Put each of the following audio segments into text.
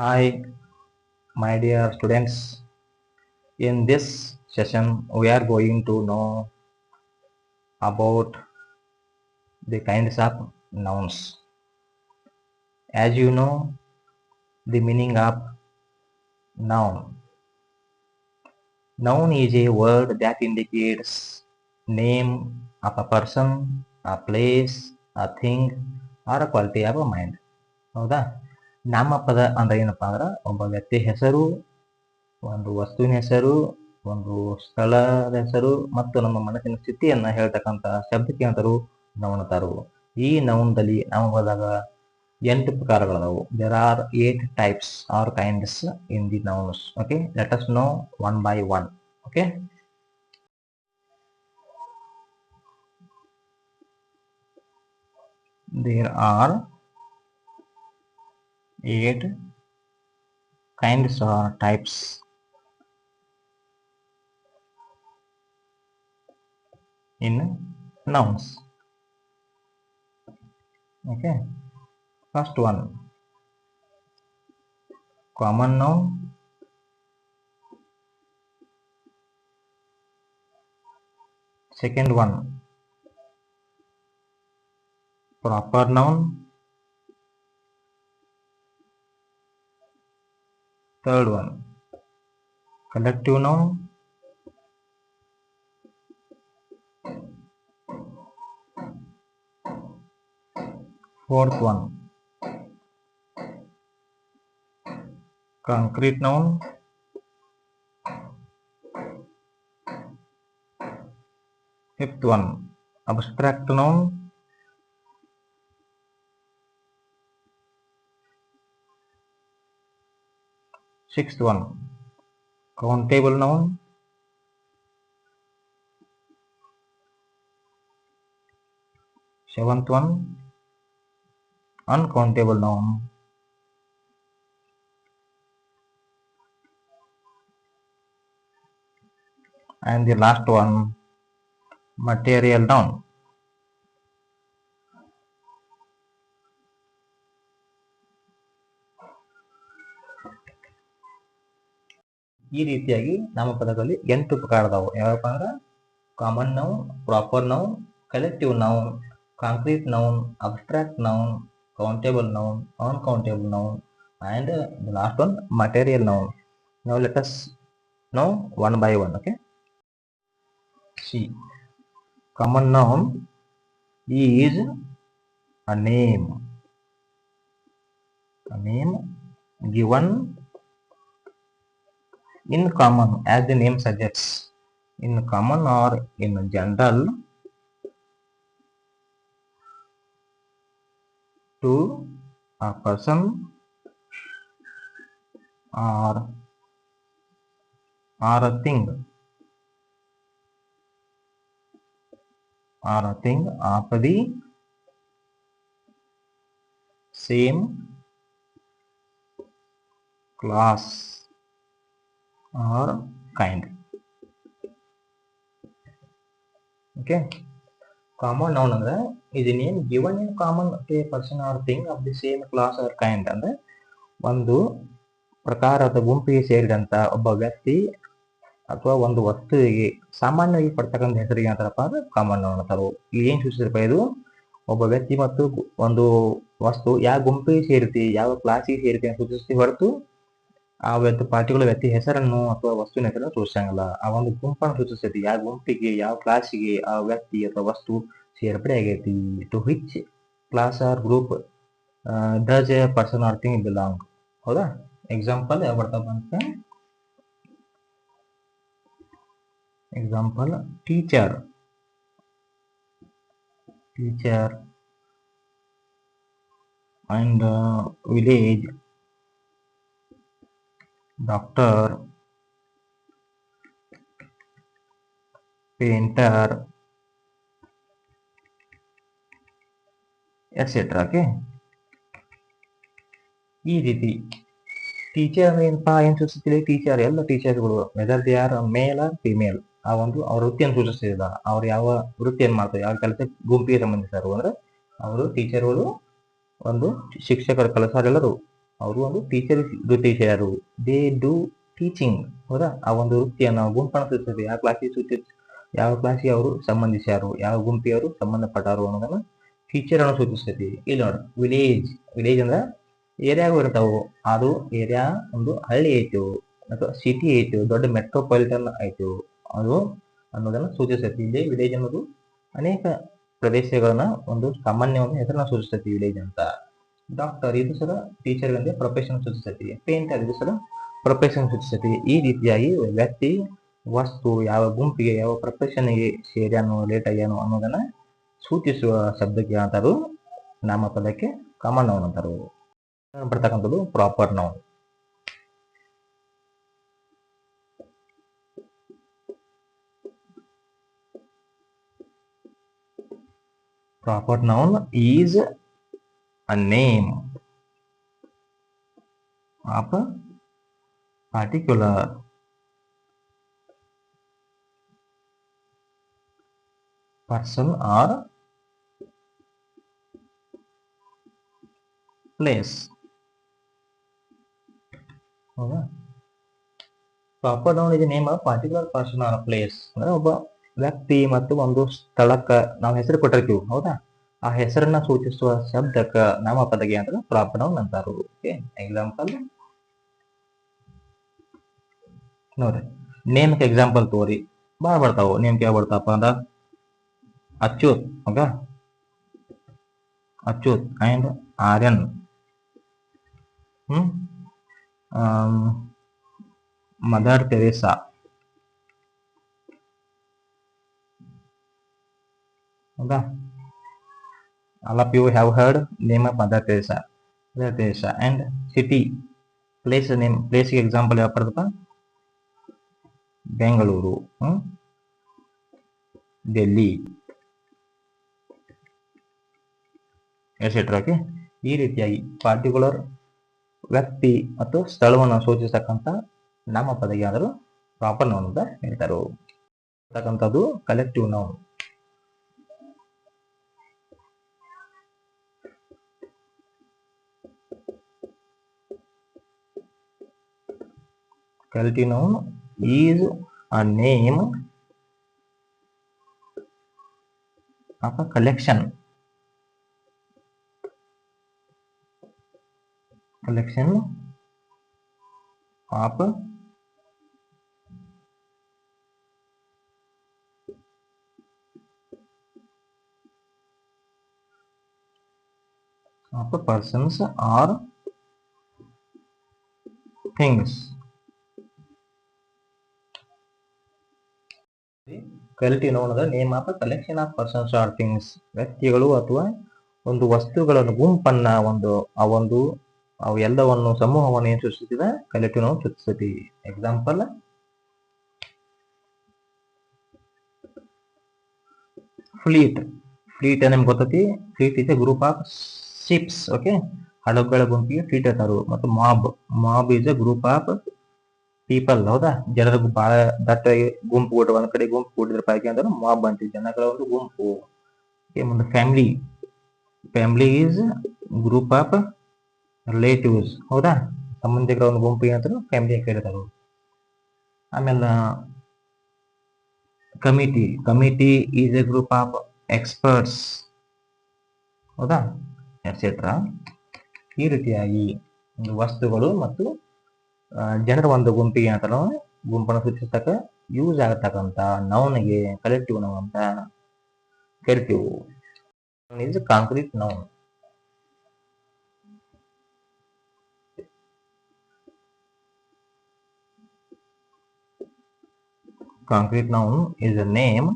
Hi, my dear students. In this session, we are going to know about the kinds of nouns. As you know, the meaning of noun. Noun is a word that indicates name of a person, a place, a thing, or a quality of a mind. ಹೌದಾ ನಾಮಪದ ಅಂದ್ರೆ ಏನಪ್ಪಾ ಅಂದ್ರೆ ಒಬ್ಬ ವ್ಯಕ್ತಿ ಹೆಸರು, ಒಂದು ವಸ್ತುವಿನ ಹೆಸರು, ಒಂದು ಸ್ಥಳದ ಹೆಸರು ಮತ್ತು ನಮ್ಮ ಮನಸ್ಸಿನ ಸ್ಥಿತಿಯನ್ನ ಹೇಳ್ತಕ್ಕಂತ ಶಬ್ದಕ್ಕೆ ಅಂತಾರು. ನೌನ್ ಈ ಈ ನಾವು ಹೋದಾಗ ಎಂಟು ಪ್ರಕಾರಗಳದಾವು there are eight types are kinds in the nouns okay let us know one by one okay there are eight kinds or uh, types. In nouns. Okay. First one. Common noun. Second one. Proper noun third one. Collective noun fourth one. Concrete noun fifth one. Abstract noun sixth one. Countable noun seventh one. Uncountable noun and the last one material noun ಈ ರೀತಿಯಾಗಿ ನಾಮಪದಗಳಲ್ಲಿ ಎಂಟು ಪ್ರಕಾರದವು. ಯಾವಪ್ಪ ಅಂದ್ರೆ common noun proper noun collective noun concrete noun abstract noun countable noun uncountable noun and the last one material noun now let us know one by one, okay? See, common is a name a name given in common as the name suggests in common or in general to a person or or a thing or a thing of the same class or kind. Okay. Common noun ಅಂದ್ರೆ ಇದು name given in common to a person or thing of the same class or kind ಅಂದ್ರೆ ಒಂದು ಪ್ರಕಾರದ ಗುಂಪಿಗೆ ಸೇರಿದಂತ ಒಬ್ಬ ವ್ಯಕ್ತಿ ಅಥವಾ ಒಂದು ವಸ್ತುವಿಗೆ ಸಾಮಾನ್ಯವಾಗಿ ಪಡ್ತಕ್ಕಂಥ ಹೆಸರಿಗೆ ಏನಂತಾರಪ್ಪ ಅಂದ್ರೆ ಕಾಮನ್ ನೌನ್ ಅಂತಾರು ಇಲ್ಲಿ ಏನು ಸೂಚಿಸಿರಪ್ಪ ಇದು? ಒಬ್ಬ ವ್ಯಕ್ತಿ ಮತ್ತು ಒಂದು ವಸ್ತು ಯಾವ ಗುಂಪಿಗೆ ಸೇರಿತಿ ಯಾವ ಕ್ಲಾಸಿಗೆ ಸೇರಿತಿ ಅಂತ ಸೂಚಿಸ್ತಿ ಹೊರತು ಆ ವ್ಯಕ್ತಿ ಪಾರ್ಟಿಕ್ಯುಲರ್ ವ್ಯಕ್ತಿ ಹೆಸರನ್ನು ಅಥವಾ ವಸ್ತುವಿನ ಹೆಸರನ್ನು ಸೂಚಿಸಂಗಿಲ್ಲ ಆ ಒಂದು ಗುಂಪನ್ನು ಸೂಚಿಸ್ತೈತಿ ಯಾವ ಗುಂಪಿಗೆ, ಯಾವ ಕ್ಲಾಸಿಗೆ ಆ ವ್ಯಕ್ತಿ ಅಥವಾ ವಸ್ತು ಸೇರ್ಪಡೆ ಆಗೈತಿ? To which class or group does a person or thing belong ಹೌದಾ? ಎಕ್ಸಾಂಪಲ್ ಯಾವ ಬರ್ತಾವ ಅಂತ? Example teacher teacher and village doctor painter etcetera okay ಈ ರೀತಿ ಟೀಚರ್ ಏನಪ್ಪ ಏನ್ ಸೂಚಿಸ್ತಿದೆ ಟೀಚರ್ ಎಲ್ಲ ಟೀಚರ್ಗಳು whether they are male or female ಆ ಒಂದು ಅವ್ರ ವೃತ್ತಿಯನ್ನು ಸೂಚಿಸ್ತಿದ ಅವ್ರು ಯಾವ ವೃತ್ತಿಯನ್ನು ಮಾಡ್ತಾರೆ? ಯಾವ ಕೆಲಸ ಗುಂಪಿಗೆ ಸಂಬಂಧಿಸಿದರು ಅಂದ್ರೆ, ಅವರು ಟೀಚರ್ಗಳು ಒಂದು ಶಿಕ್ಷಕರ ಕೆಲಸರೆಲ್ಲರೂ ಅವರು ಒಂದು ಟೀಚರ್ ಸೇರರು ದೇ ಡೂ ಟೀಚಿಂಗ್ ಹೌದಾ? ಆ ಒಂದು ವೃತ್ತಿಯನ್ನು ಗುಂಪನ್ನು ಸೂಚಿಸುತ್ತದೆ ಯಾವ ಕ್ಲಾಸಿಗೆ ಸೂಚಿ ಯಾವ ಕ್ಲಾಸಿಗೆ ಅವರು ಸಂಬಂಧಿಸ್ಯಾರು ಯಾವ ಗುಂಪಿಯವರು ಸಂಬಂಧಪಟ್ಟಾರು ಅನ್ನೋದನ್ನು ಟೀಚರ್ ಅನ್ನು ಸೂಚಿಸ್ತೈತಿ ಇಲ್ಲಿ ನೋಡಿ. ವಿಲೇಜ್ ವಿಲೇಜ್ ಅಂದ್ರೆ ಏರಿಯಾಗೂ ಇರ್ತಾವು. ಅದು ಏರಿಯಾ ಒಂದು ಹಳ್ಳಿ ಐತು. ಅಥವಾ ಸಿಟಿ ಐತು. ದೊಡ್ಡ ಮೆಟ್ರೋಪಾಲಿಟನ್ ಆಯ್ತು ಅದು ಅನ್ನೋದನ್ನು ಸೂಚಿಸ್ತೈತಿ ಇಲ್ಲಿ ವಿಲೇಜ್ ಅನ್ನೋದು ಅನೇಕ ಪ್ರದೇಶಗಳನ್ನ ಒಂದು ಸಾಮಾನ್ಯ ಒಂದು ಹೆಸರನ್ನ ಸೂಚಿಸ್ತೈತಿ ವಿಲೇಜ್ ಅಂತ. ಡಾಕ್ಟರ್ ಇದು ಸಹ ಟೀಚರ್ ಅಂದ್ರೆ ಪ್ರೊಫೆಷನ್ ಸೂಚಿಸ್ತೈತಿ. ಪೇಂಟರ್ ಇದು ಸಹ ಪ್ರೊಫೆಷನ್ ಸೂಚಿಸ್ತೈತಿ. ಈ ರೀತಿಯಾಗಿ ವ್ಯಕ್ತಿ ವಸ್ತು ಯಾವ ಗುಂಪಿಗೆ, ಯಾವ ಪ್ರೊಫೆಷನ್ಗೆ ಸೇರ್ಯಾನೋ ಲೇಟ್ ಆಗ್ಯಾನೋ ಅನ್ನೋದನ್ನ ಸೂಚಿಸುವ ಶಬ್ದಕ್ಕೆ ಅಂತಾರು ನಾಮಪದಕ್ಕೆ ಕಾಮನ್ ನೌನ್ ಅಂತಾರು ಬರ್ತಕ್ಕಂಥದ್ದು proper noun proper noun is a name. Of a particular. Person or place. ಹೌದಾ ಪ್ರಾಪರ್ ನೌನ್ ಇದೆ name of particular person or place ಅಂದ್ರೆ ಒಬ್ಬ ವ್ಯಕ್ತಿ ಮತ್ತು ಒಂದು ಸ್ಥಳಕ್ಕ ನಾವು ಹೆಸರು ಕೊಟ್ಟಿರ್ತೀವಿ ಹೌದಾ ಆ ಹೆಸರನ್ನ ಸೂಚಿಸುವ ಶಬ್ದಕ್ಕ ನಾಮಪದಗೆ ಅಂತ ಪ್ರಾಪರ್ ಅಂತಾರು ಓಕೆ ಎಕ್ಸಾಂಪಲ್ ನೋಡ್ರಿ ನೇಮಕ್ಕೆ ಎಕ್ಸಾಂಪಲ್ ತೋರಿ. ಭಾಳ ಬರ್ತಾವ ನೇಮಕ್ಕೆ ಯಾವ ಬರ್ತಾವಪ್ಪ ಅಂದ. Achyut okay Achyut and Aryan hmm? Mother Teresa ಹೌದಾ? All of you have heard name of Mother Teresa. Mother Teresa and city. Place name, place example ಯಾವ ಬರ್ತಪ್ಪ ಬೆಂಗಳೂರು ಡೆಲ್ಲಿ ಎಕ್ಸೆಟ್ರಾ ಓಕೆ ಈ ರೀತಿಯಾಗಿ ಪಾರ್ಟಿಕ್ಯುಲರ್ ವ್ಯಕ್ತಿ ಮತ್ತು ಸ್ಥಳವನ್ನು ಸೂಚಿಸತಕ್ಕಂಥ ನಾಮಪದಗೆ ಆದರೂ ಪ್ರಾಪರ್ ನೌನ್ ಅಂತ ಹೇಳ್ತಾರೆ. Collective noun Collective is a name of a collection. Collection of of persons or things. Collective noun ಅಂದ್ರೆ name of collection of persons or things ವ್ಯಕ್ತಿಗಳು ಅಥವಾ ಒಂದು ವಸ್ತುಗಳನ್ನು, ಗುಂಪನ್ನ ಒಂದು, ಆ ಒಂದು ಅವು ಎಲ್ಲವನ್ನು ಸಮೂಹವನ್ನು ಏನು ಸೃಷ್ಟಿಸಿದ? ಕಲೆಕ್ಟಿವ್ ನೋನ್ ಸೂಚಿಸ್ತೈತಿ ಎಕ್ಸಾಂಪಲ್ ಫ್ಲೀಟ್ ಫ್ಲೀಟ್ ನಿಮ್ಗೆ ಗೊತ್ತೈತಿ? Fleet is a group of ships okay ಹಡಗುಗಳ ಗುಂಪಿಗೆ ಫ್ಲೀಟ್ ಅಂತಾರು. ಮತ್ತು mob mob is a group of people ಹೌದಾ? ಜನರು ಬಹಳ ದಟ್ಟ ಗುಂಪು ಕೊಟ್ಟು ಒಂದ್ ಕಡೆ ಗುಂಪು ಕೊಟ್ಟಿದ್ರ ಪೈಕಿ ಅಂದ್ರೆ ಮಾಬ್ ಅಂತ ಜನಗಳ ಒಂದು ಗುಂಪು. ಒಂದು family family is group of relatives ಹೌದಾ? ಸಂಬಂಧಿಕರ ಒಂದು ಗುಂಪು ಏನಂತಾರೆ ಫ್ಯಾಮಿಲಿ ಕರೀತಾರೆ ಆಮೇಲೆ committee committee is a group of experts ಹೌದಾ? ಎಕ್ಸೆಟ್ರಾ ಈ ರೀತಿಯಾಗಿ ವಸ್ತುಗಳು ಮತ್ತು ಜನರ ಒಂದು ಗುಂಪಿಗೆ ಏನಂತಾರ ಗುಂಪನ್ನು ಸೂಚಿಸತಕ್ಕ ಯೂಸ್ ಆಗತಕ್ಕಂಥ ನೌನಿಗೆ ಕಲೆಕ್ಟಿವ್ ನೌನ್ ಅಂತ ಕರಿತೀವಿ. Is concrete noun concrete noun is a name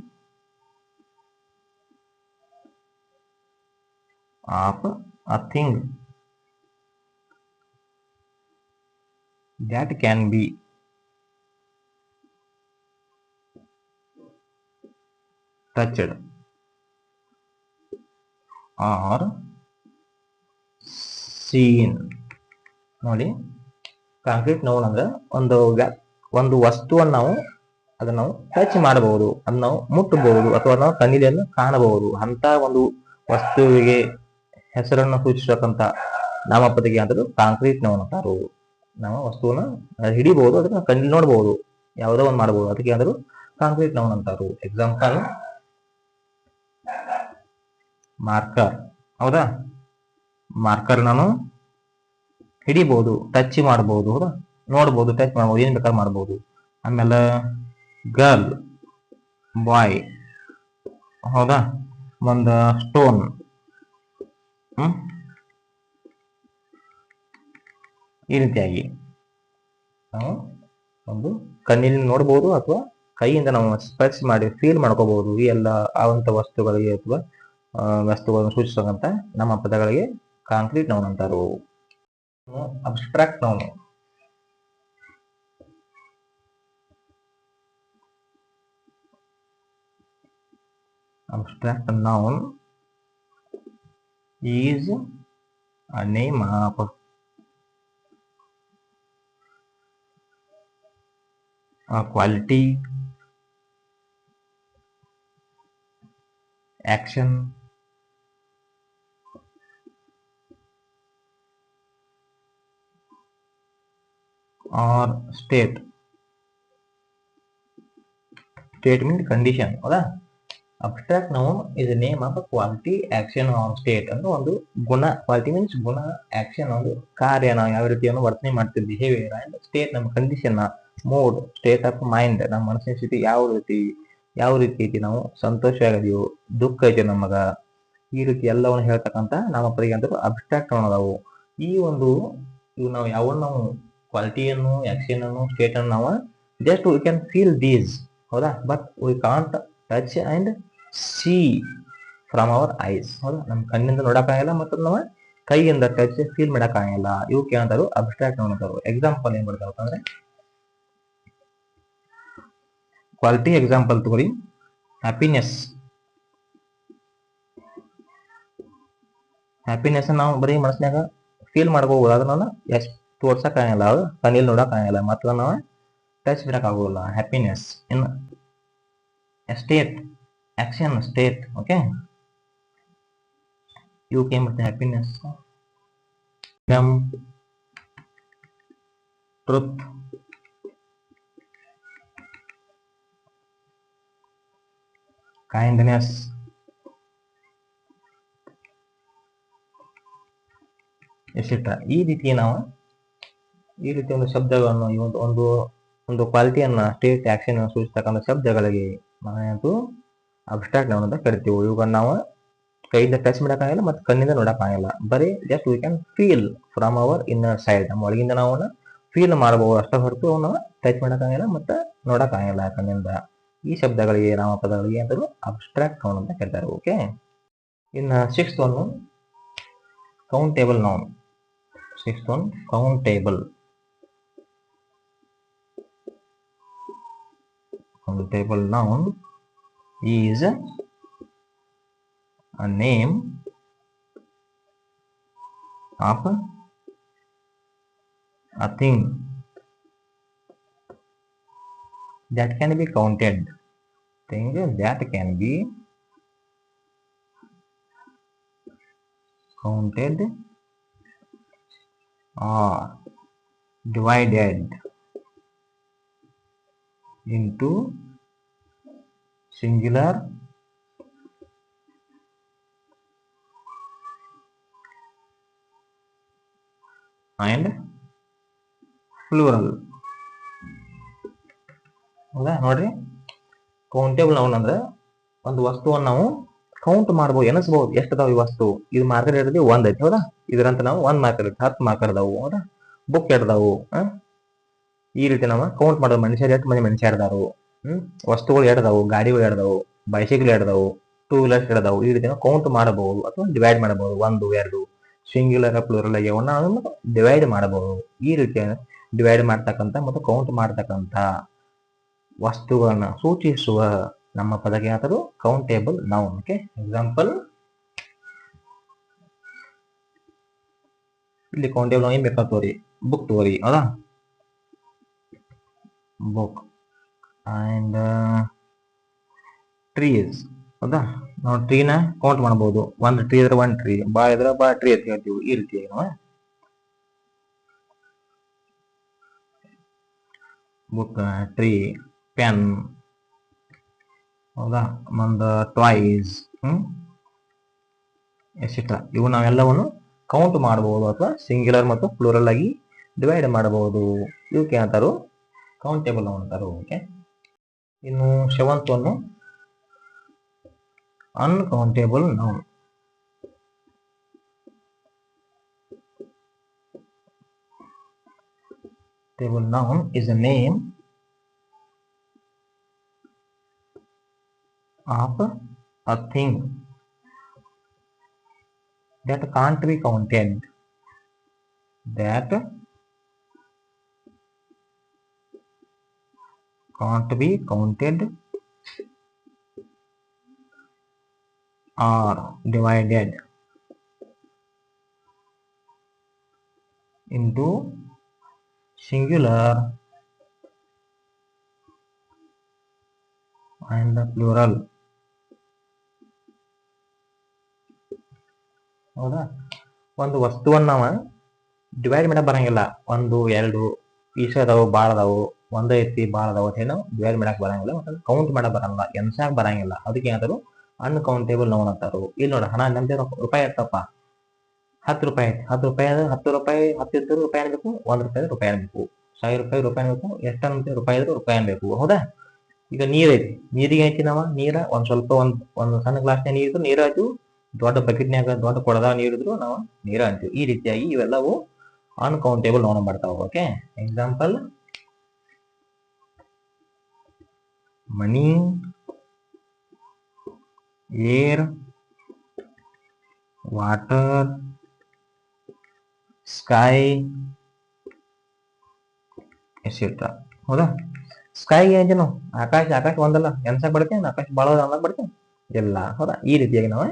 of a thing. That can be. Touched. Or seen. ನೋಡಿ. ಕಾಂಕ್ರೀಟ್ ನೋವು ಅಂದ್ರೆ ಒಂದು ಒಂದು ವಸ್ತುವನ್ನು ನಾವು ಅದನ್ನ ನಾವು ಟಚ್ ಮಾಡಬಹುದು. ಅದನ್ನ ನಾವು ಮುಟ್ಟಬಹುದು ಅಥವಾ ನಾವು ಕಣ್ಣಿಲೆಯನ್ನು ಕಾಣಬಹುದು. ಅಂತ ಒಂದು ವಸ್ತುವಿಗೆ ಹೆಸರನ್ನು ಸೂಚಿಸತಕ್ಕಂತ ನಾಮಪದಕ್ಕೆ ಅಂತದ್ದು ಕಾಂಕ್ರೀಟ್ ನೌನ್ ಅಂತಾರು ನಾವು ವಸ್ತುವನ್ನ ಹಿಡಿಬಹುದು ಅದನ್ನ ಕಣ್ಣು ನೋಡಬಹುದು ಯಾವುದೋ ಒಂದು ಮಾಡಬಹುದು ಅದಕ್ಕೆ ಅಂದ್ರು ಕಾಂಕ್ರೀಟ್ ನೌನ್ ಅಂತಾರು ಎಕ್ಸಾಂಪಲ್ ಮಾರ್ಕರ್ ಹೌದಾ? ಮಾರ್ಕರ್ ನಾನು ಹಿಡಿಬಹುದು ಟಚ್ ಮಾಡಬಹುದು ಹೌದಾ? ನೋಡಬಹುದು ಟಚ್ ಮಾಡಬಹುದು ಏನ್ ಬೇಕಾದ್ರೂ ಮಾಡಬಹುದು ಆಮೇಲೆ ಗರ್ಲ್ ಬಾಯ್ ಹೌದಾ? ಒಂದು ಸ್ಟೋನ್ ಈ ರೀತಿಯಾಗಿ. ನಾವು ಒಂದು ಕಣ್ಣಿನಿಂದ ನೋಡಬಹುದು ಅಥವಾ ಕೈಯಿಂದ ನಾವು ಸ್ಪರ್ಶ ಮಾಡಿ ಫೀಲ್ ಮಾಡ್ಕೋಬಹುದು ಈ ಎಲ್ಲ ಆವಂತ ವಸ್ತುಗಳಿಗೆ ಅಥವಾ ವಸ್ತುಗಳನ್ನು ಸೂಚಿಸುವಂತ ನಮ್ಮ ಪದಗಳಿಗೆ concrete noun ಅಂತಾರು abstract noun abstract noun is a name of quality, action, or state. State means condition, ಹೌದಾ? Abstract noun is name of quality action and state ಅಂದ್ರೆ ಒಂದು ಗುಣ. ಕ್ವಾಲಿಟಿ ಮೀನ್ಸ್ ಗುಣ ಆಕ್ಷನ್ ಒಂದು ಕಾರ್ಯ. ನಾವು ಯಾವ ರೀತಿಯನ್ನು ವರ್ತನೆ ಮಾಡ್ತಿದ್ವಿ ಬಿಹೇವಿಯರ್ ಅಂಡ್ ಸ್ಟೇಟ್ ನಮ್ಮ condition mood state of mind ನಮ್ಮ ಮನಸ್ಸಿನ ಸ್ಥಿತಿ ಯಾವ ರೀತಿ ಯಾವ ರೀತಿ ಐತಿ, ನಾವು ಸಂತೋಷ ಆಗಿದೆಯೋ ದುಃಖ ಐತಿ ನಮಗ ಈ ರೀತಿ ಎಲ್ಲವನ್ನು ಹೇಳ್ತಕ್ಕಂಥ ನಮ್ಮ ಪರಿಗೆ ಅಂದ್ರೆ ಅಬ್ಸ್ಟ್ರಾಕ್ಟ್ ಅನ್ನೋದವು ಈ ಒಂದು, ಇವು ನಾವು ಯಾವ ನಾವು ಕ್ವಾಲಿಟಿಯನ್ನು ಆಕ್ಷನ್ ಅನ್ನು ಸ್ಟೇಟ್ ಅನ್ನು ನಾವು just we can feel these ಹೌದಾ? But we can't touch and see from our eyes ಹೌದಾ? ನಮ್ಮ ಕಣ್ಣಿಂದ ನೋಡಕ್ಕಾಗಲ್ಲ ಮತ್ತು ನಾವು ಕೈಯಿಂದ ಟಚ್ ಫೀಲ್ ಮಾಡೋಕ್ಕಾಗಲ್ಲ. ಇವಕ್ಕೆ ಏನಂತಾರು ಅಬ್ಸ್ಟ್ರಾಕ್ಟ್ ಅಂತಾರು ಎಕ್ಸಾಂಪಲ್ ಏನ್ ಮಾಡ್ತಾರಪ್ಪ ಅಂದ್ರೆ ಕ್ವಾಲಿಟಿ ಎಕ್ಸಾಂಪಲ್ ತಗೋರಿ ಹ್ಯಾಪಿನೆಸ್ ಹ್ಯಾಪಿನೆಸ್ ನಾವು ಬರೀ ಮನಸ್ಸಿನಾಗ ಫೀಲ್ ಮಾಡ್ಕೋಬಹುದು ಅದನ್ನ ಎಷ್ಟು ತೋರ್ಸಕ್ಕಾಗಲ್ಲ ಅದು ಕಣ್ಣಿಲ್ ನೋಡಕ್ಕಾಗಲ್ಲ ಮತ್ತು ನಾವು touch ಬಿಡಕ್ಕಾಗೋಲ್ಲ happiness in state action state okay you came ಬರುತ್ತೆ? Happiness freedom truth kindness etcetera ಈ ರೀತಿ ನಾವು ಈ ರೀತಿ ಒಂದು ಶಬ್ದಗಳನ್ನು ಈ ಒಂದು ಒಂದು ಒಂದು ಕ್ವಾಲಿಟಿಯನ್ನ ಸ್ಟೇಟ್ ಆಕ್ಷನ್ ಸೂಚಿಸ್ತಕ್ಕಂಥ ಶಬ್ದಗಳಿಗೆ ನಾವು ಅಬ್ಸ್ಟ್ರಾಕ್ಟ್ ನೌನ್ ಅಂತ ಕರಿತೀವಿ. ಇವುಗಳನ್ನ ನಾವು ಕೈಯಿಂದ ಟಚ್ ಮಾಡೋಕ್ಕಾಗಲ್ಲ ಮತ್ತು ಕಣ್ಣಿಂದ ನೋಡಕ್ಕಾಗಲ್ಲ. ಬರೀ just we can feel from our inner side ನಮ್ಮ ಒಳಗಿಂದ ನಾವು ಫೀಲ್ ಮಾಡಬಹುದು ಅಷ್ಟೇ ಹೊರತು ಅವನ್ನ ಟಚ್ ಮಾಡೋಕ್ಕಾಗಲ್ಲ ಮತ್ತು ನೋಡೋಕ್ಕಾಗಲ್ಲ ಕಣ್ಣಿಂದ. ಈ ಶಬ್ದಗಳಿಗೆ ನಾಮಪದಗಳಿಗೆ ಅಂತಲೂ ಅಬ್ಸ್ಟ್ರಾಕ್ಟ್ ನೌನ್ ಅಂತ ಕರೀತಾರೆ ಓಕೆ ಇನ್ನು sixth one countable noun sixth one countable countable noun is a name of a thing. That can be counted. Thing that can be counted or divided into singular and plural ಹೌದಾ? ನೋಡ್ರಿ. Countable noun ಅಂದ್ರೆ ಒಂದು ವಸ್ತುವನ್ನು ನಾವು count ಮಾಡ್ಬೋದು ಎನಿಸ್ಬೋದು ಎಷ್ಟು ಅದಾವ ಈ ವಸ್ತು? ಇದು ಮಾರ್ಕೆಟ್ ಇರೋದು ಒಂದ್ ಐತಿ, ಹೌದಾ? ಇದರಂತ ನಾವು ಒಂದ್ ಮಾರ್ಕೆಟ್ ಇರ್ತೀವಿ, ಹತ್ತು ಮಾರ್ಕೆಟ್ ಅದಾವು, ಹೌದಾ? ಬುಕ್ ಎಡ್ದಾವು ಈ ರೀತಿ ನಾವು ಕೌಂಟ್ ಮಾಡೋದು. ಮನುಷ್ಯರು ಎಷ್ಟು ಮಂದಿ ಮನುಷ್ಯ ಇಡ್ದಾರು ಹ್ಮ್? ವಸ್ತುಗಳು ಎಡ್ದಾವು ಗಾಡಿಗಳು ಎಡ್ದಾವು ಬೈಸಿಕಲ್ ಎಡ್ದಾವು ಟೂ ವೀಲರ್ಸ್ ಎಡ್ದಾವು ಈ ರೀತಿ ನಾವು ಕೌಂಟ್ ಮಾಡಬಹುದು ಅಥವಾ ಡಿವೈಡ್ ಮಾಡಬಹುದು. ಒಂದು, ಎರಡು ಸಿಂಗ್ಯುಲರ್ ಪ್ಲೂರಲ್ ನಾವು ಡಿವೈಡ್ ಮಾಡಬಹುದು. ಈ ರೀತಿ ಡಿವೈಡ್ ಮಾಡ್ತಕ್ಕಂಥ ಮತ್ತು ಕೌಂಟ್ ಮಾಡ್ತಕ್ಕಂಥ ವಸ್ತುಗಳನ್ನು ಸೂಚಿಸುವ ನಮ್ಮ ಪದಕ್ಕೆ ಯಾತರು ಕೌಂಟೇಬಲ್ ನೌನ್ ಓಕೆ ಎಕ್ಸಾಂಪಲ್ ಇಲ್ಲಿ ಕೌಂಟೇಬಲ್ ಏನ್ ಬೇಕಾ ತೋರಿ? ಬುಕ್ ತೋರಿ, ಹೌದಾ? ಬುಕ್ ಆ್ಯಂಡ್ ಟ್ರೀಸ್ ಹೌದಾ? ನಾವು ಟ್ರೀನ ಕೌಂಟ್ ಮಾಡ್ಬೋದು. ಒಂದು ಟ್ರೀ ಇದ್ರೆ ಒಂದು ಟ್ರೀ ಭಾಳ ಇದ್ರೆ ಭಾಳ ಟ್ರೀ ಅಂತ ಹೇಳ್ತೀವಿ ಈ ರೀತಿಯಾಗಿ ನಾವು. ಬುಕ್ ಟ್ರೀ ಪೆನ್ ಹೌದಾ? ಒಂದು ಟಾಯ್ಸ್ ಹ್ಮ್? ಎಕ್ಸೆಟ್ರಾ ಇವು ನಾವೆಲ್ಲವನ್ನು ಕೌಂಟ್ ಮಾಡಬಹುದು ಅಥವಾ ಸಿಂಗ್ಯುಲರ್ ಮತ್ತು ಪ್ಲೂರಲ್ ಆಗಿ ಡಿವೈಡ್ ಮಾಡಬಹುದು. ಇವಕ್ಕೆ ಅಂತಾರು? ಕೌಂಟೇಬಲ್ ಅಂತಾರು. ಓಕೆ ಇನ್ನು seventh one uncountable noun table noun is a name. Of a thing that can't be counted that can't be counted or divided into singular and plural ಹೌದಾ? ಒಂದು ವಸ್ತುವನ್ನ ನಾವು ಡಿವೈಡ್ ಮಾಡಕ್ ಬರಂಗಿಲ್ಲ. ಒಂದು, ಎರಡು ಪೀಸ್ ಅದಾವು ಭಾಳ ಅದಾವು, ಒಂದ್ ಐತಿ ಭಾಳ ಅದಾವು ಅಂತ ಡಿವೈಡ್ ಮಾಡಕ್ ಬರಂಗಿಲ್ಲ. ಮತ್ತೆ ಕೌಂಟ್ ಮಾಡಕ್ ಬರಂಗಿಲ್ಲ. ಎನ್ಸಾಕ್ ಬರಂಗಿಲ್ಲ. ಅದಕ್ಕೆ ಏನಾದ್ರು ಅನ್ಕೌಂಟೇಬಲ್ ಲೋನ್ ಅಂತಾರು. ಇಲ್ಲಿ ನೋಡ, ಹಣ ನಂದೇ ರೂಪಾಯಿ ಇರ್ತಪ್ಪ. ಹತ್ತು ರೂಪಾಯಿ ಐತಿ. ಹತ್ತು ರೂಪಾಯಿ ಆದ್ರೆ ಹತ್ತು ರೂಪಾಯಿ, ಹತ್ತು ಇದ್ದರೂ ರೂಪಾಯಿ ಅನ್ಬೇಕು, ಒಂದ್ ರೂಪಾಯಿ ರೂಪಾಯಿ ಅನ್ಬೇಕು. ಸಾವಿರ ರೂಪಾಯಿ ರೂಪಾಯಿ ಅನ್ಬೇಕು, ಎಷ್ಟು ರೂಪಾಯಿ ಇದ್ರೆ ರೂಪಾಯಿ ಅನ್ಬೇಕು. ಹೌದಾ? ಈಗ ನೀರ್ ಐತಿ. ನೀರಿಗೆ ಐತಿ ನಾವ? ನೀರ ಒಂದ್ ಸ್ವಲ್ಪ, ಒಂದ್ ಒಂದ್ ಸಣ್ಣ ಗ್ಲಾಸ್ನ್ಯಾಗ ನೀರು ನೀರ್ ಆಯ್ತು ದೊಡ್ಡ ಬಕೆಟ್ನ್ಯಾಗ ದೊಡ್ಡ ಕೊಡದಾಗ ನೀರಿದ್ರು ನಾವು ನೀರ ಅಂತೀವಿ. ಈ ರೀತಿಯಾಗಿ ಇವೆಲ್ಲವೂ ಅನ್ಕೌಂಟೇಬಲ್ ನೋನ್ ಮಾಡ್ತಾವ okay example money air water sky etcetera ಹೌದಾ? ಸ್ಕೈ ಏನು? ಆಕಾಶ ಆಕಾಶ ಒಂದಲ್ಲ. ಎನ್ಸಕ್ ಬರ್ತೇನೆ ಆಕಾಶ ಭಾಳ ಅನ್ನಕ್ ಬರುತ್ತೆ ಇಲ್ಲ. ಹೌದಾ? ಈ ರೀತಿಯಾಗಿ ನಾವು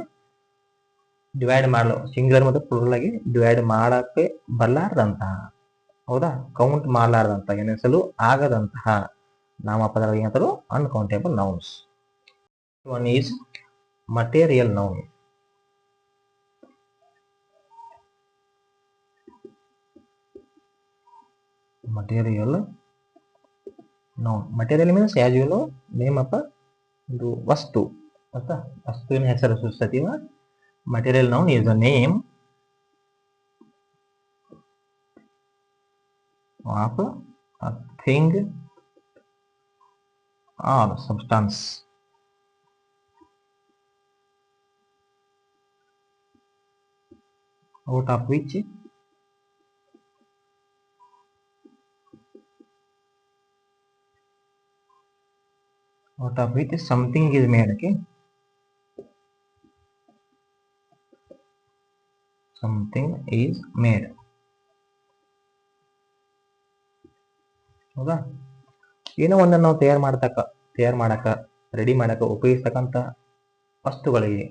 ಡಿವೈಡ್ ಮಾಡಲು. ಸಿಂಗ್ಯುಲರ್ ಮತ್ತು ಪ್ಲೂರಲ್ ಆಗಿ ಡಿವೈಡ್ ಮಾಡಕ್ಕೆ ಬರಲಾರ್ದಂತಹ. ಹೌದಾ? ಕೌಂಟ್ ಮಾಡಲಾರ್ದಂತಹ. ಎನಿಸಲು ಆಗದಂತಹ ನಾಮಪದಗಳು ಏನಂತಾರು uncountable nouns one is material noun material noun material means as you know name a ಒಂದು ವಸ್ತು. ಆಯ್ತಾ ವಸ್ತುವಿನ ಹೆಸರು ಸೂಚಿಸತೀವ material noun is a name of a thing or substance out of which out of which something is made okay something is made. ಹೌದಾ? ಏನೋ ಒಂದನ್ನು ನಾವು ತಯಾರು ಮಾಡ್ತಕ್ಕ, ತಯಾರು ಮಾಡಕ ರೆಡಿ ಮಾಡಕ ಉಪಯೋಗಿಸ್ತಕ್ಕಂಥ ವಸ್ತುಗಳಿಗೆ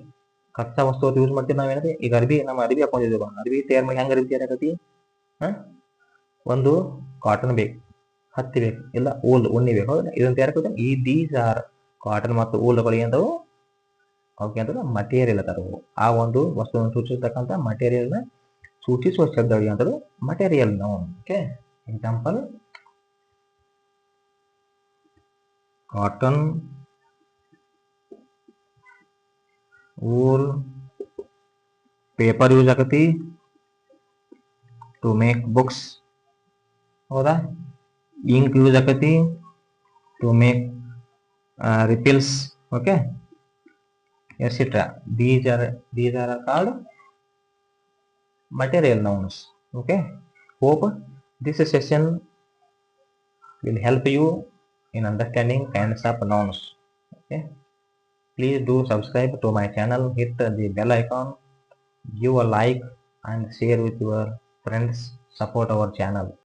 ಕಚ್ಚಾ ವಸ್ತು ಯೂಸ್ ಮಾಡ್ತೀವಿ ನಾವೇನಂದ್ರೆ ಈಗ ಅರ್ಬಿ, ನಮ್ಮ ಅರ್ಬಿ ಹಾಕೊಂಡಿದ್ದೀವಿ ಅರ್ಬಿ ತಯಾರು ಮಾಡಿ ಹೆಂಗ್ ಅರ್ಬಿ ಹಾ? ಒಂದು ಕಾಟನ್ ಬೇಕು, ಹತ್ತಿ ಬೇಕು, ಇಲ್ಲ, ಊಲ್, ಉಣ್ಣಿ ಬೇಕು. ಹೌದಾ? ಇದನ್ನು ತಯಾರು ಈ ದೀಸ್ ಆರ್ ಕಾಟನ್ ಮತ್ತು ಊಲ್ಗಳು ಏನಂತವು ಅವಕ್ಕೆ ಅಂತ ಮಟೀರಿಯಲ್ ಅಂತಾರು ಆ ಒಂದು ವಸ್ತುವನ್ನು ಸೂಚಿಸತಕ್ಕಂಥ ಮಟೀರಿಯಲ್ನ ಸೂಚಿಸುವ ಶಬ್ದಗಳು ಏನಂತಾರೆ material noun okay example cotton wool paper use ಆಗತಿ to make books ಹೌದಾ ಇಂಕ್ ಯೂಸ್ ಆಕತಿ to make refills okay etc these are these are called material nouns okay? Hope this session will help you in understanding kinds of nouns okay? Please do subscribe to my channel hit the bell icon give a like and share with your friends support our channel.